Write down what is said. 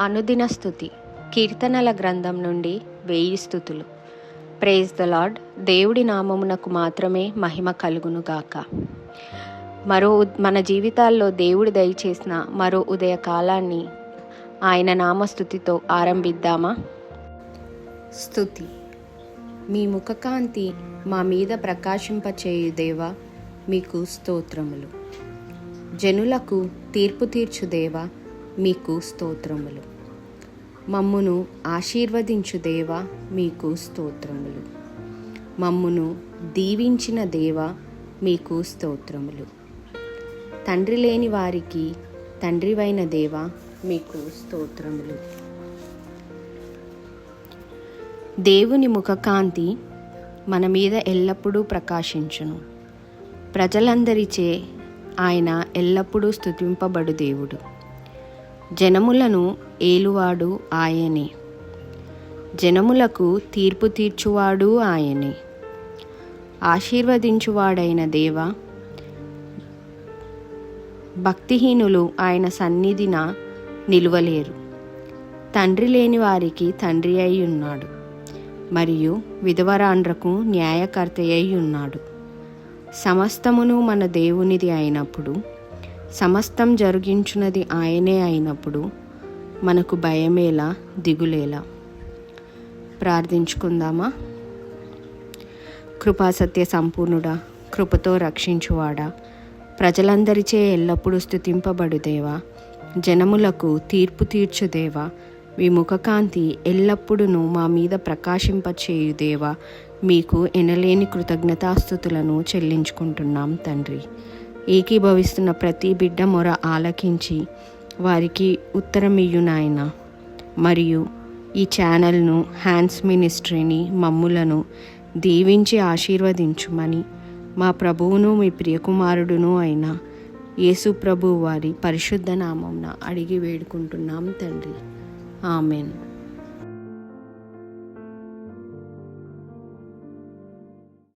అనుదిన స్థుతి. కీర్తనల గ్రంథం నుండి వేయి స్థుతులు. ప్రేజ్ ద లార్డ్ దేవుడి నామమునకు మాత్రమే మహిమ కలుగును గాక. మరో మన జీవితాల్లో దేవుడు దయచేసిన మరో ఉదయ కాలాన్ని ఆయన నామస్థుతితో ఆరంభిద్దామా? స్థుతి. మీ ముఖకాంతి మా మీద ప్రకాశింపచేయు దేవా మీకు స్తోత్రములు. జనులకు తీర్పు తీర్చు దేవా మీకు స్తోత్రములు. మమ్మును ఆశీర్వదించు దేవ మీకు స్తోత్రములు. మమ్మును దీవించిన దేవ మీకు స్తోత్రములు. తండ్రి లేని వారికి తండ్రివైన దేవ మీకు స్తోత్రములు. దేవుని ముఖకాంతి మన మీద ఎల్లప్పుడూ ప్రకాశించును. ప్రజలందరిచే ఆయన ఎల్లప్పుడూ స్తుతింపబడు దేవుడు. జనములను ఏలువాడు ఆయనే. జనములకు తీర్పు తీర్చువాడు ఆయనే. ఆశీర్వదించువాడైన దేవ భక్తిహీనులు ఆయన సన్నిధిన నిలువలేరు. తండ్రి లేని వారికి తండ్రి అయి ఉన్నాడు. మరియు విధవరాండ్రకు న్యాయకర్త అయి ఉన్నాడు. సమస్తమును మన దేవునిది అయినప్పుడు సమస్తం జరిగించున్నది ఆయనే అయినప్పుడు మనకు భయమేలా దిగులేలా? ప్రార్థించుకుందామా? కృపాసత్య సంపూర్ణుడా కృపతో రక్షించువాడా? ప్రజలందరిచే ఎల్లప్పుడూ స్థుతింపబడుదేవా? జనములకు తీర్పు తీర్చుదేవా? మీ ముఖకాంతి ఎల్లప్పుడూ మా మీద ప్రకాశింపచేయుదేవా? మీకు ఎనలేని కృతజ్ఞతాస్థుతులను చెల్లించుకుంటున్నాం తండ్రి. ఏకీభవిస్తున్న ప్రతి బిడ్డ మొర ఆలకించి వారికి ఉత్తరమియ్యు నాయన. మరియు ఈ ఛానల్ను హ్యాండ్స్ మినిస్ట్రీని మమ్ములను దీవించి ఆశీర్వదించుమని మా ప్రభువును మీ ప్రియకుమారుడును అయిన యేసు ప్రభు వారి పరిశుద్ధ నామంన అడిగి వేడుకుంటున్నాం తండ్రి. ఆమెన్.